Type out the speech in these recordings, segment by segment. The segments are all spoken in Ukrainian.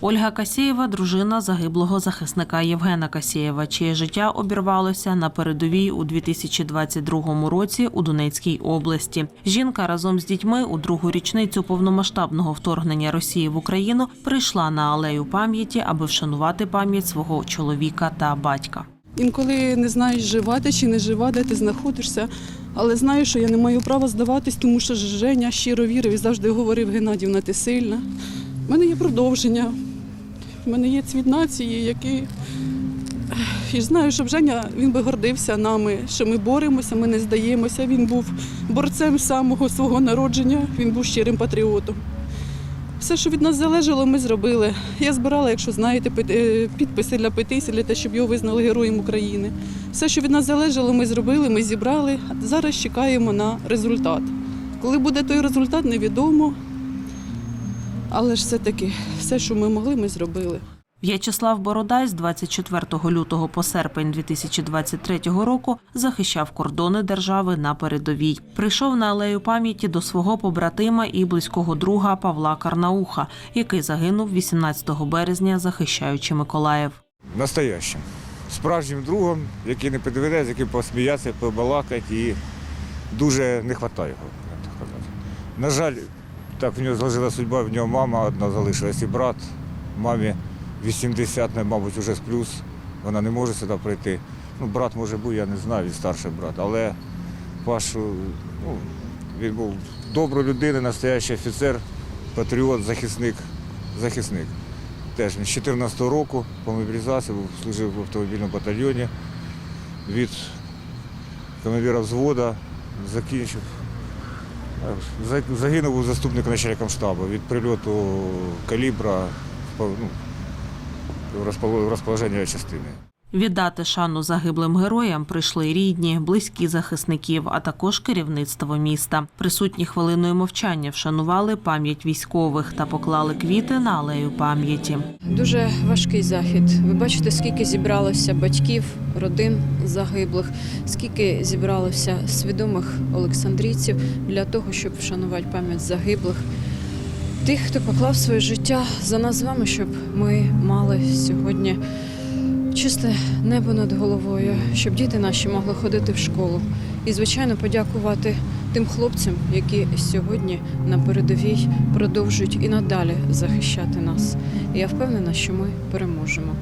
Ольга Касєєва – дружина загиблого захисника Євгена Касєєва, чиє життя обірвалося на передовій у 2022 році у Донецькій області. Жінка разом з дітьми у другу річницю повномасштабного вторгнення Росії в Україну прийшла на алею пам'яті, аби вшанувати пам'ять свого чоловіка та батька. Інколи не знаєш, жива ти чи не жива, де ти знаходишся. Але знаю, що я не маю права здаватись, тому що Женя щиро вірив і завжди говорив Геннадівна, ти сильна. У мене є продовження. У мене є цвіт нації, який. І знаю, що Женя він би гордився нами, що ми боремося, ми не здаємося. Він був борцем самого свого народження, він був щирим патріотом. Все, що від нас залежало, ми зробили. Я збирала, якщо знаєте, е, підписи для петицій, для того, щоб його визнали героєм України. Все, що від нас залежало, ми зробили, ми зібрали. Зараз чекаємо на результат. Коли буде той результат, невідомо. Але ж все-таки все, що ми могли, ми зробили. В'ячеслав Бородай з 24 лютого по серпень 2023 року захищав кордони держави на передовій. Прийшов на алею пам'яті до свого побратима і близького друга Павла Карнауха, який загинув 18 березня, захищаючи Миколаїв. настоящим. Справжнім другом, який не підведе, з яким посміятися, побалакати і дуже не вистачає його. На жаль, так в нього зложила судьба, в нього мама одна залишилась і брат. Мамі 80, ну, мабуть, вже з плюс. Вона не може сюди прийти. Ну, брат може був, я не знаю, він старший брат. Але Пашу, ну, він був доброю людиною, настоящий офіцер, патріот, захисник, захисник. Теж він з 14 року по мобілізації служив в автомобільному батальйоні. Від командира взвода закінчив. За- Загинув заступник начальником штабу від прильоту калібра ну, розположення частини. Віддати шану загиблим героям прийшли рідні, близькі захисників, а також керівництво міста. Присутні хвилиною мовчання вшанували пам'ять військових та поклали квіти на алею пам'яті. Дуже важкий захід. Ви бачите, скільки зібралося батьків, родин загиблих, скільки зібралося свідомих олександрійців для того, щоб вшанувати пам'ять загиблих. Тих, хто поклав своє життя за нас з вами, щоб ми мали сьогодні чисте небо над головою, щоб діти наші могли ходити в школу. І, звичайно, подякувати тим хлопцям, які сьогодні на передовій продовжують і надалі захищати нас. І я впевнена, що ми переможемо.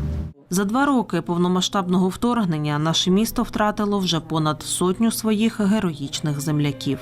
За два роки повномасштабного вторгнення наше місто втратило вже понад сотню своїх героїчних земляків.